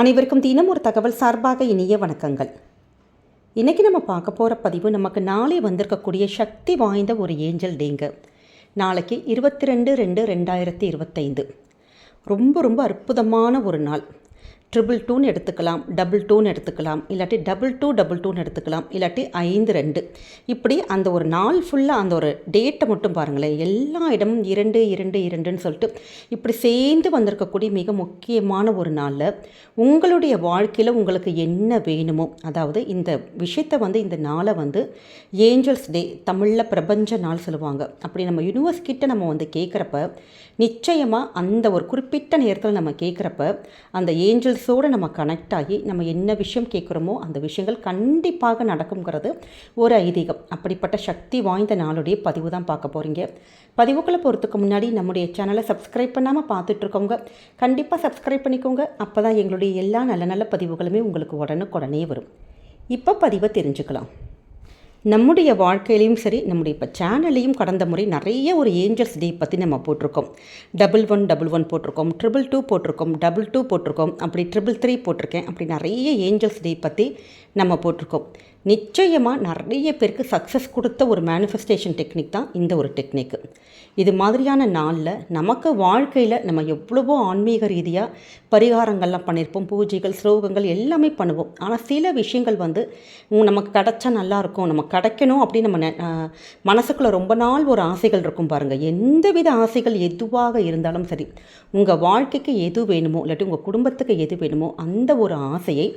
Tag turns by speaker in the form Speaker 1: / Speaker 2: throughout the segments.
Speaker 1: அனைவருக்கும் தினம் ஒரு தகவல் சார்பாக இனிய வணக்கங்கள். இன்றைக்கி நம்ம பார்க்க போகிற பதிவு நமக்கு நாளை வந்திருக்கக்கூடிய சக்தி வாய்ந்த ஒரு ஏஞ்சல் டேங்கு. நாளைக்கு இருபத்தி ரெண்டு ரெண்டு ரெண்டாயிரத்தி இருபத்தைந்து. ரொம்ப ரொம்ப அற்புதமான ஒரு நாள். ட்ரிபிள் டூன்னு எடுத்துக்கலாம் டபுள் டூன்னு எடுத்துக்கலாம் இல்லாட்டி டபுள் டூ டபுள் டூன்னு எடுத்துக்கலாம் இல்லாட்டி ஐந்து ரெண்டு. இப்படி அந்த ஒரு நாள் ஃபுல்லாக அந்த ஒரு டேட்டை மட்டும் பாருங்களேன். எல்லா இடமும் இரண்டு இரண்டு இரண்டுன்னு சொல்லிட்டு இப்படி சேர்ந்து வந்திருக்கக்கூடிய மிக முக்கியமான ஒரு நாளில் உங்களுடைய வாழ்க்கையில் உங்களுக்கு என்ன வேணுமோ அதாவது இந்த விஷயத்தை வந்து இந்த நாளை வந்து ஏஞ்சல்ஸ் டே தமிழில் பிரபஞ்ச நாள் சொல்லுவாங்க. அப்படி நம்ம யூனிவர்ஸ் கிட்ட நம்ம வந்து கேட்குறப்ப நிச்சயமாக அந்த ஒரு குறிப்பிட்ட நேரத்தில் நம்ம கேட்குறப்ப அந்த ஏஞ்சல்ஸ் ஏஞ்சல்ஸோடு நம்ம கனெக்ட் ஆகி நம்ம என்ன விஷயம் கேட்குறோமோ அந்த விஷயங்கள் கண்டிப்பாக நடக்குங்கிறது ஒரு ஐதீகம். அப்படிப்பட்ட சக்தி வாய்ந்த நாளுடைய பதிவு தான் பார்க்க போகிறீங்க பதிவுக்குள்ளே போகிறதுக்கு முன்னாடி நம்முடைய சேனலை சப்ஸ்கிரைப் பண்ணாமல் பார்த்துட்ருக்கோங்க கண்டிப்பாக சப்ஸ்கிரைப் பண்ணிக்கோங்க. அப்போ தான் எங்களுடைய எல்லா நல்ல நல்ல பதிவுகளுமே உங்களுக்கு உடனுக்குடனே வரும். இப்போ பதிவை தெரிஞ்சுக்கலாம். நம்முடைய வாழ்க்கையிலையும் சரி நம்முடைய இப்போ சேனல்லையும் கடந்த முறை நிறைய ஒரு ஏஞ்சல்ஸ் டே பற்றி நம்ம போட்டிருக்கோம். டபுள் ஒன் டபுள் ஒன் போட்டிருக்கோம். ட்ரிபிள் டூ போட்டிருக்கோம். டபுள் டூ போட்டிருக்கோம். அப்படி ட்ரிபிள் த்ரீ போட்டிருக்கேன். அப்படி நிறைய ஏஞ்சல்ஸ் டே பற்றி நம்ம போட்டிருக்கோம். நிச்சயமாக நிறைய பேருக்கு சக்ஸஸ் கொடுத்த ஒரு மேனிஃபெஸ்டேஷன் டெக்னிக் தான் இந்த ஒரு டெக்னிக்கு இது மாதிரியான நாளில் நமக்கு வாழ்க்கையில் நம்ம எவ்வளவோ ஆன்மீக ரீதியாக பரிகாரங்கள்லாம் பண்ணியிருப்போம் பூஜைகள் ஸ்லோகங்கள் எல்லாமே பண்ணுவோம். ஆனால் சில விஷயங்கள் வந்து நமக்கு கிடச்சா நல்லாயிருக்கும் நம்ம கிடைக்கணும் அப்படின்னு நம்ம நெ- ரொம்ப நாள் ஒரு ஆசைகள் இருக்கும் பாருங்கள் எந்தவித ஆசைகள் எதுவாக இருந்தாலும் சரி உங்கள் வாழ்க்கைக்கு எது வேணுமோ இல்லாட்டி உங்கள் குடும்பத்துக்கு எது வேணுமோ அந்த ஒரு ஆசையை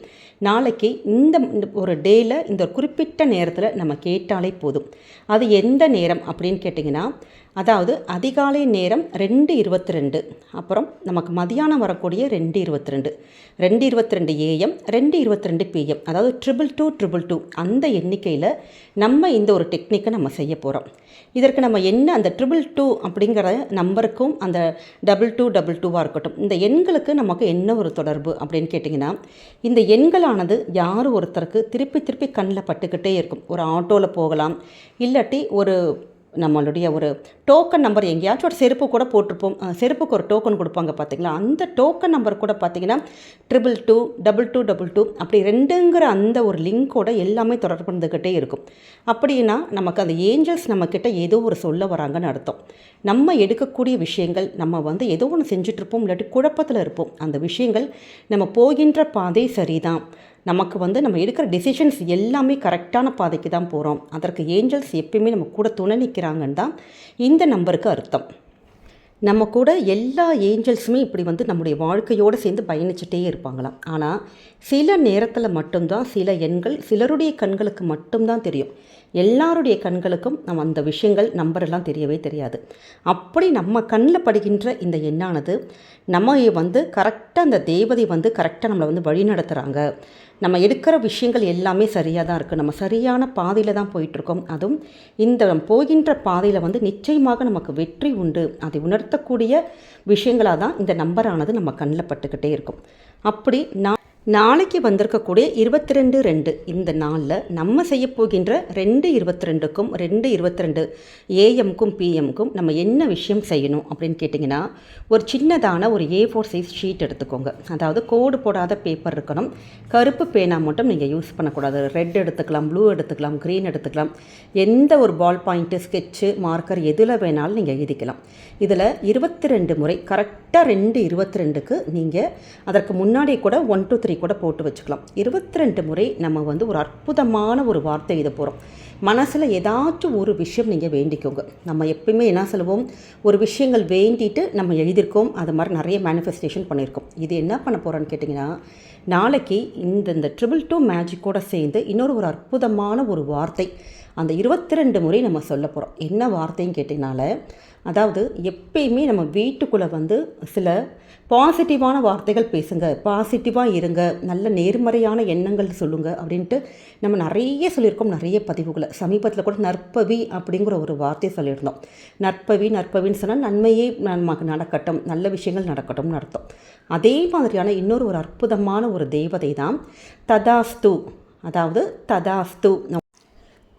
Speaker 1: நாளைக்கு இந்த இந்த ஒரு டேயில் இந்த இந்த குறிப்பிட்ட நேரத்தில் நம்ம கேட்டாலே போதும். அது எந்த நேரம் அப்படின்னு கேட்டிங்கன்னா அதாவது அதிகாலை நேரம் ரெண்டு இருபத்தி ரெண்டு அப்புறம் நமக்கு மதியானம் வரக்கூடிய ரெண்டு இருபத்தி ரெண்டு ரெண்டு இருபத்தி ரெண்டு ஏஎம் ரெண்டு இருபத்தி ரெண்டு பிஎம் அதாவது ட்ரிபிள் டூ ட்ரிபிள் டூ அந்த எண்ணிக்கையில் நம்ம இந்த ஒரு டெக்னிக்கை நம்ம செய்ய போகிறோம் இதற்கு நம்ம என்ன அந்த ட்ரிபிள் டூ அப்படிங்கிற நம்பருக்கும் அந்த டபுள் டூ டபுள் டூவாக இருக்கட்டும். இந்த எண்களுக்கு நமக்கு என்ன ஒரு தொடர்பு அப்படின்னு கேட்டிங்கன்னா இந்த எண்களானது யார் ஒருத்தருக்கு திருப்பி திருப்பி கண்ணில் பட்டுக்கிட்டே இருக்கும். ஒரு ஆட்டோவில் போகலாம் இல்லாட்டி ஒரு நம்மளுடைய ஒரு டோக்கன் நம்பர் எங்கேயாச்சும் ஒரு செருப்பு கூட போட்டிருப்போம். செருப்புக்கு ஒரு டோக்கன் கொடுப்பாங்க பார்த்தீங்களா அந்த டோக்கன் நம்பர் கூட பார்த்தீங்கன்னா triple two double two double two அப்படி ரெண்டுங்கிற அந்த ஒரு லிங்கோட எல்லாமே தொடர்பு வந்துக்கிட்டே இருக்கும். அப்படின்னா நமக்கு அந்த ஏஞ்சல்ஸ் நம்மக்கிட்ட ஏதோ ஒரு சொல்ல வராங்கன்னு அர்த்தம். நம்ம எடுக்கக்கூடிய விஷயங்கள் நம்ம வந்து ஏதோ ஒன்று செஞ்சுட்ருப்போம் இல்லாட்டி குழப்பத்தில் இருப்போம். அந்த விஷயங்கள் நம்ம போகின்ற பாதை சரிதான். நமக்கு வந்து நம்ம எடுக்கிற டெசிஷன்ஸ் எல்லாமே கரெக்டான பாதைக்கு தான் போகிறோம் அதற்கு ஏஞ்சல்ஸ் எப்பயுமே நம்ம கூட துணை நிற்கிறாங்கன்னு தான் இந்த நம்பருக்கு அர்த்தம். நம்ம கூட எல்லா ஏஞ்சல்ஸுமே இப்படி வந்து நம்முடைய வாழ்க்கையோடு சேர்ந்து பயணிச்சுட்டே இருப்பாங்களாம். ஆனால் சில நேரத்தில் மட்டும்தான் சில எண்கள் சிலருடைய கண்களுக்கு மட்டும்தான் தெரியும். எல்லாருடைய கண்களுக்கும் நம்ம அந்த விஷயங்கள் நம்பரெல்லாம் தெரியவே தெரியாது. அப்படி நம்ம கண்ணில் படுகின்ற இந்த எண்ணானது நம்ம வந்து கரெக்டாக அந்த தேவதை வந்து கரெக்டாக நம்மளை வந்து வழி நடத்துகிறாங்க நம்ம எடுக்கிற விஷயங்கள் எல்லாமே சரியாக தான் இருக்குது நம்ம சரியான பாதையில் தான் போயிட்டுருக்கோம். அதுவும் இந்த போகின்ற பாதையில் வந்து நிச்சயமாக நமக்கு வெற்றி உண்டு. அதை உணர்த்தக்கூடிய விஷயங்களாக தான் இந்த நம்பரானது நம்ம கண்ணில் பட்டுக்கிட்டே இருக்கும். அப்படி நான் நாளைக்கு வந்திருக்கக்கூடிய இருபத்தி ரெண்டு. ரெண்டு இந்த நாளில் நம்ம செய்யப்போகின்ற ரெண்டு இருபத்தி ரெண்டுக்கும் ரெண்டு இருபத்தி ரெண்டு ஏஎம்க்கும் பிஎம்க்கும் நம்ம என்ன விஷயம் செய்யணும் அப்படின்னு கேட்டிங்கன்னா ஒரு சின்னதான ஒரு ஏ ஃபோர் சைஸ் ஷீட் எடுத்துக்கோங்க. அதாவது கோடு போடாத பேப்பர் இருக்கணும். கருப்பு பேனா மட்டும் நீங்கள் யூஸ் பண்ணக்கூடாது. ரெட் எடுத்துக்கலாம் ப்ளூ எடுத்துக்கலாம் க்ரீன் எடுத்துக்கலாம். எந்த ஒரு பால் பாயிண்ட்டு ஸ்கெட்சு மார்க்கர் எதில் வேணாலும் நீங்கள் எழுதிக்கலாம். இதில் இருபத்தி ரெண்டு முறை கரெக்ட் கரெக்டாக ரெண்டு இருபத்தி ரெண்டுக்கு நீங்கள் அதற்கு முன்னாடி கூட ஒன் டூ த்ரீ கூட போட்டு வச்சுக்கலாம். இருபத்தி ரெண்டு முறை நம்ம வந்து ஒரு அற்புதமான ஒரு வார்த்தை எழுத போகிறோம் மனசில் ஏதாச்சும் ஒரு விஷயம் நீங்கள் வேண்டிக்கோங்க. நம்ம எப்பயுமே என்ன சொல்லுவோம்? ஒரு விஷயங்கள் வேண்டிட்டு நம்ம எழுதியிருக்கோம் அது மாதிரி நிறைய மேனிஃபெஸ்டேஷன் பண்ணியிருக்கோம் இது என்ன பண்ண போகிறோன்னு கேட்டிங்கன்னா நாளைக்கு இந்த இந்த ட்ரிபிள் டூ மேஜிக்கோட சேர்ந்து இன்னொரு ஒரு அற்புதமான ஒரு வார்த்தை அந்த இருபத்தி ரெண்டு முறை நம்ம சொல்ல போகிறோம் என்ன வார்த்தைன்னு கேட்டிங்கனால அதாவது எப்பயுமே நம்ம வீட்டுக்குள்ளே வந்து சில பாசிட்டிவான வார்த்தைகள் பேசுங்க பாசிட்டிவாக இருங்க நல்ல நேர்மறையான எண்ணங்கள் சொல்லுங்க அப்படின்ட்டு நம்ம நிறைய சொல்லியிருக்கோம் நிறைய பதிவுகளை. சமீபத்தில் கூட நற்பவி அப்படிங்கிற ஒரு வார்த்தையை சொல்லியிருந்தோம். நற்பவி நற்பவின்னு சொன்னால் நன்மையே நமக்கு நடக்கட்டும் நல்ல விஷயங்கள் நடக்கட்டும்னு அர்த்தம். அதே மாதிரியான இன்னொரு ஒரு அற்புதமான ஒரு தெய்வதை தான் ததாஸ்து. அதாவது ததாஸ்து.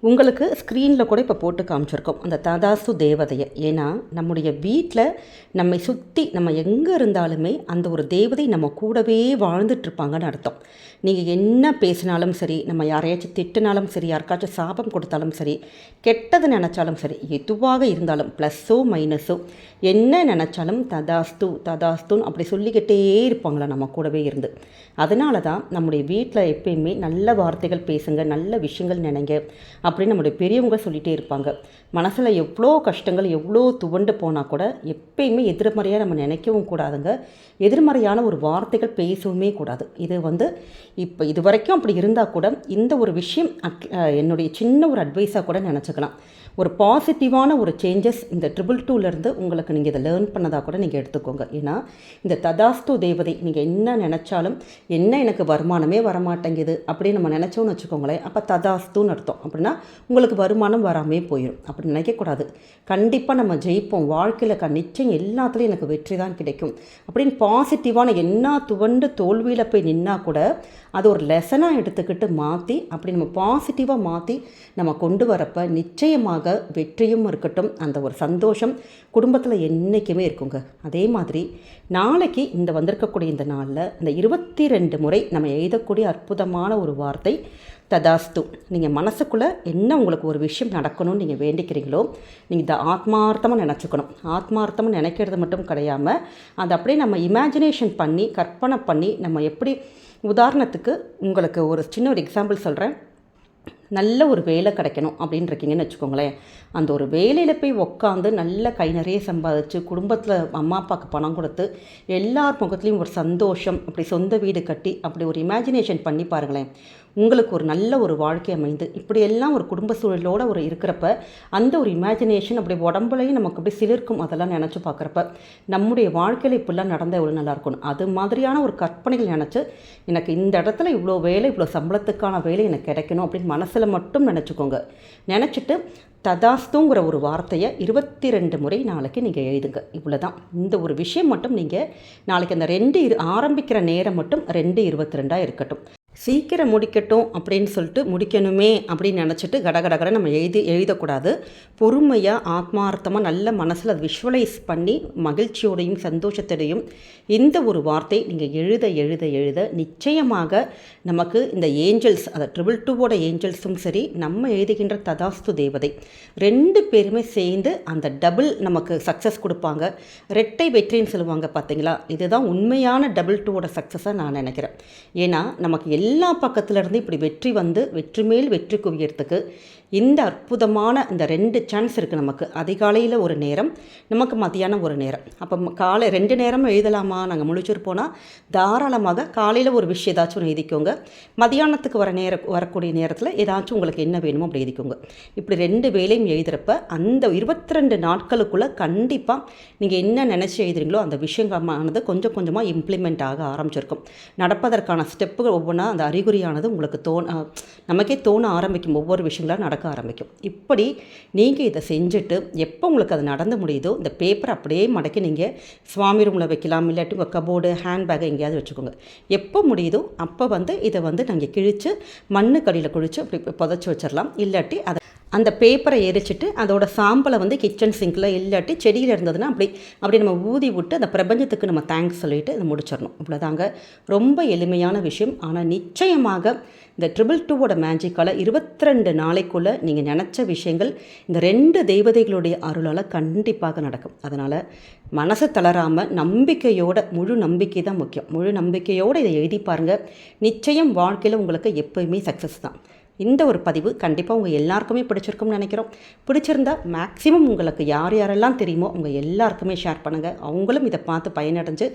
Speaker 1: உங்களுக்கு ஸ்க்ரீனில் கூட இப்போ போட்டு காமிச்சிருக்கோம். அந்த ததாசு தேவதையை. ஏன்னா நம்முடைய வீட்டில் நம்மை சுற்றி நம்ம எங்கே இருந்தாலுமே அந்த ஒரு தேவதை நம்ம கூடவே வாழ்ந்துட்டுருப்பாங்கன்னு அர்த்தம். நீங்கள் என்ன பேசினாலும் சரி நம்ம யாரையாச்சும் திட்டினாலும் சரி யாருக்காச்சும் சாபம் கொடுத்தாலும் சரி கெட்டது நினச்சாலும் சரி எதுவாக இருந்தாலும் ப்ளஸ்ஸோ மைனஸோ என்ன நினச்சாலும் ததாஸ்து ததாஸ்துன்னு அப்படி சொல்லிக்கிட்டே இருப்பாங்களா நம்ம கூடவே இருந்து. அதனால தான் நம்முடைய வீட்டில் எப்பயுமே நல்ல வார்த்தைகள் பேசுங்க நல்ல விஷயங்கள் நினைங்க. அப்படின்னு நம்முடைய பெரியவங்க சொல்லிகிட்டே இருப்பாங்க. மனசில் எவ்வளோ கஷ்டங்கள் எவ்வளோ துவண்டு போனால் கூட எப்பயுமே எதிர்மறையாக நம்ம நினைக்கவும் கூடாதுங்க. எதிர்மறையான ஒரு வார்த்தைகள் பேசவுமே கூடாது. இது வந்து இப்போ இது வரைக்கும் அப்படி இருந்தால் கூட இந்த ஒரு விஷயம் என்னுடைய சின்ன ஒரு அட்வைஸாக கூட நினச்சிக்கலாம். ஒரு பாசிட்டிவான ஒரு சேஞ்சஸ் இந்த ட்ரிபிள் டூலேருந்து உங்களுக்கு நீங்கள் இதை லேர்ன் பண்ணதாக கூட நீங்கள் எடுத்துக்கோங்க. ஏன்னா இந்த ததாஸ்து தேவதை நீங்கள் என்ன நினச்சாலும் என்ன எனக்கு வருமானமே வரமாட்டேங்குது அப்படின்னு நம்ம நினச்சோன்னு வச்சுக்கோங்களேன் அப்போ ததாஸ்துன்னு அர்த்தம். அப்படின்னா உங்களுக்கு வருமானம் வராமே போயிடும் அப்படி நினைக்கக்கூடாது. கண்டிப்பாக நம்ம ஜெயிப்போம். வாழ்க்கையில் க நிச்சயம் எல்லாத்துலேயும் எனக்கு வெற்றி தான் கிடைக்கும். அப்படின்னு பாசிட்டிவான என்ன துவண்டு தோல்வியில் போய் நின்னால் கூட அது ஒரு லெசனாக எடுத்துக்கிட்டு மாற்றி அப்படி நம்ம பாசிட்டிவாக மாற்றி நம்ம கொண்டு வரப்போ நிச்சயமாக வெற்றியும் இருக்கட்டும். அந்த ஒரு சந்தோஷம் குடும்பத்தில் என்றைக்குமே இருக்குங்க. அதே மாதிரி நாளைக்கு இந்த வந்திருக்கக்கூடிய இந்த நாளில் இந்த இருபத்தி ரெண்டு முறை நம்ம எழுதக்கூடிய அற்புதமான ஒரு வார்த்தை ததாஸ்து. நீங்கள் மனசுக்குள்ளே என்ன உங்களுக்கு ஒரு விஷயம் நடக்கணும்னு நீங்கள் வேண்டிக்கிறீங்களோ நீங்கள் இதை ஆத்மார்த்தமாக நினச்சிக்கணும். ஆத்மார்த்தமாக நினைக்கிறது மட்டும் கிடையாமல் அதை அப்படியே நம்ம இமேஜினேஷன் பண்ணி கற்பனை பண்ணி நம்ம எப்படி உதாரணத்துக்கு உங்களுக்கு ஒரு சின்ன ஒரு எக்ஸாம்பிள் சொல்கிறேன் நல்ல ஒரு வேலை கிடைக்கணும் அப்படின்னு இருக்கீங்கன்னு வச்சுக்கோங்களேன். அந்த ஒரு வேலையில் போய் உக்காந்து நல்ல கை நிறைய சம்பாதிச்சு குடும்பத்தில் அம்மா அப்பாவுக்கு பணம் கொடுத்து எல்லார் முகத்துலேயும் ஒரு சந்தோஷம் அப்படி சொந்த வீடு கட்டி அப்படி ஒரு இமேஜினேஷன் பண்ணி பாருங்களேன். உங்களுக்கு ஒரு நல்ல ஒரு வாழ்க்கை அமைந்து இப்படியெல்லாம் ஒரு குடும்ப சூழலோடு ஒரு இருக்கிறப்ப அந்த ஒரு இமேஜினேஷன் அப்படி உடம்புலையும் நமக்கு அப்படி சிலிர்க்கும் அதெல்லாம் நினச்சி பார்க்குறப்ப நம்முடைய வாழ்க்கையில் இப்படிலாம் நடந்தால் எவ்வளோ நல்லா இருக்கணும் அது மாதிரியான ஒரு கற்பனைகள் நினச்சி எனக்கு இந்த இடத்துல இவ்வளோ வேலை இவ்வளோ சம்பளத்துக்கான வேலை எனக்கு கிடைக்கணும் அப்படின்னு மனசில் மட்டும் நினச்சிக்கோங்க. நினச்சிட்டு ததாஸ்துங்கிற ஒரு வார்த்தையை இருபத்தி ரெண்டு முறை நாளைக்கு நீங்கள் எழுதுங்க. இவ்வளோ தான் இந்த ஒரு விஷயம் மட்டும் நீங்கள் நாளைக்கு அந்த ரெண்டு ஆரம்பிக்கிற நேரம் மட்டும் ரெண்டு இருபத்தி ரெண்டாக இருக்கட்டும். சீக்கிரம் முடிக்கட்டும் அப்படின்னு சொல்லிட்டு முடிக்கணுமே அப்படின்னு நினச்சிட்டு கடகடகட நம்ம எழுதி எழுதக்கூடாது. பொறுமையாக ஆத்மார்த்தமாக நல்ல மனசில் அதை விஷுவலைஸ் பண்ணி மகிழ்ச்சியோடையும் சந்தோஷத்தோடையும் இந்த ஒரு வார்த்தை நீங்கள் எழுத எழுத எழுத நிச்சயமாக நமக்கு இந்த ஏஞ்சல்ஸ் அதை ட்ரிபிள் டூவோட ஏஞ்சல்ஸும் சரி நம்ம எழுதுகின்ற ததாஸ்து தேவதை ரெண்டு பேருமே சேர்ந்து அந்த டபுள் நமக்கு சக்ஸஸ் கொடுப்பாங்க. ரெட்டை வெற்றின்னு சொல்லுவாங்க பார்த்தீங்களா இதுதான் உண்மையான டபுள் டூவோட சக்ஸஸாக நான் நினைக்கிறேன். ஏன்னா நமக்கு எல்லா எல்லா பக்கத்துலேருந்து இப்படி வெற்றி வந்து வெற்றி மேல் வெற்றி குவியறதுக்கு இந்த அற்புதமான இந்த ரெண்டு சான்ஸ் இருக்குது நமக்கு. அதிகாலையில் ஒரு நேரம் நமக்கு மத்தியானம் ஒரு நேரம். அப்போ காலை ரெண்டு நேரமும் எழுதலாமா? நாங்கள் முழிச்சிருப்போனால் தாராளமாக காலையில் ஒரு விஷயம் ஏதாச்சும் ஒன்று எழுதிக்கோங்க. மதியானத்துக்கு வர நேர வரக்கூடிய நேரத்தில் ஏதாச்சும் உங்களுக்கு என்ன வேணுமோ அப்படி எழுதிக்கோங்க. இப்படி ரெண்டு வேலையும் எழுதுகிறப்ப அந்த இருபத்தி ரெண்டு நாட்களுக்குள்ளே கண்டிப்பாக நீங்கள் என்ன நினச்சி எழுதுறீங்களோ அந்த விஷயமானது கொஞ்சம் கொஞ்சமாக இம்ப்ளிமெண்ட் ஆக ஆரம்பிச்சிருக்கும். நடப்பதற்கான ஸ்டெப்புகள் ஒவ்வொன்றா அந்த அறிகுறியானது உங்களுக்கு தோண நமக்கே தோண ஆரம்பிக்கும் ஒவ்வொரு விஷயங்களாக நடக்க ஆரம்பிக்கும். இப்படி நீங்கள் இதை செஞ்சுட்டு எப்போ உங்களுக்கு அது நடந்து முடியுதோ இந்த பேப்பரை அப்படியே மடக்கி நீங்கள் சுவாமி ரூமில் வைக்கலாம் இல்லாட்டி உங்கள் கபோர்டு ஹேண்ட்பேக் எங்கேயாவது வச்சுக்கோங்க. எப்போ முடியுதோ அப்போ வந்து இதை வந்து நாங்கள் கிழித்து மண்ணுக்கடியில் குழித்து அப்படி புதைச்சி வச்சிடலாம். இல்லாட்டி அதை அந்த பேப்பரை எரிச்சிட்டு அதோட சாம்பலை வந்து கிச்சன் சிங்கில் இல்லாட்டி செடியில் இருந்ததுன்னா அப்படி அப்படி நம்ம ஊதி விட்டு அந்த பிரபஞ்சத்துக்கு நம்ம தேங்க்ஸ் சொல்லிவிட்டு அதை முடிச்சிடணும். இவ்வளோதாங்க ரொம்ப எளிமையான விஷயம். ஆனால் நிச்சயமாக இந்த ட்ரிபிள் டூவோட மேஜிக்கால் இருபத்தி ரெண்டு நாளைக்குள்ளே நீங்கள் நினச்ச விஷயங்கள் இந்த ரெண்டு தெய்வதைகளுடைய அருளால் கண்டிப்பாக நடக்கும். அதனால் மனசை தளராமல் நம்பிக்கையோட முழு நம்பிக்கை தான் முக்கியம். முழு நம்பிக்கையோடு இதை எழுதி பாருங்கள் நிச்சயம் வாழ்க்கையில் உங்களுக்கு எப்போயுமே சக்ஸஸ் தான். இந்த ஒரு பதிவு கண்டிப்பாக உங்கள் எல்லாருக்குமே பிடிச்சிருக்கும்னு நினைக்கிறோம். பிடிச்சிருந்தா மேக்ஸிமம் உங்களுக்கு யார் யாரெல்லாம் தெரியுமோ உங்கள் எல்லாருக்குமே ஷேர் பண்ணுங்கள் அவங்களும் இதை பார்த்து பயனடைஞ்சு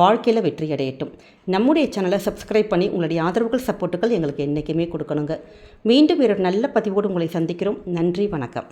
Speaker 1: வாழ்க்கையில் வெற்றி அடையட்டும். நம்முடைய சேனலை சப்ஸ்கிரைப் பண்ணி உங்களுடைய ஆதரவுகள் சப்போர்ட்டுகள் எங்களுக்கு என்றைக்குமே கொடுக்கணுங்க. மீண்டும் ஒரு நல்ல பதிவோடு உங்களை சந்திக்கிறோம். நன்றி வணக்கம்.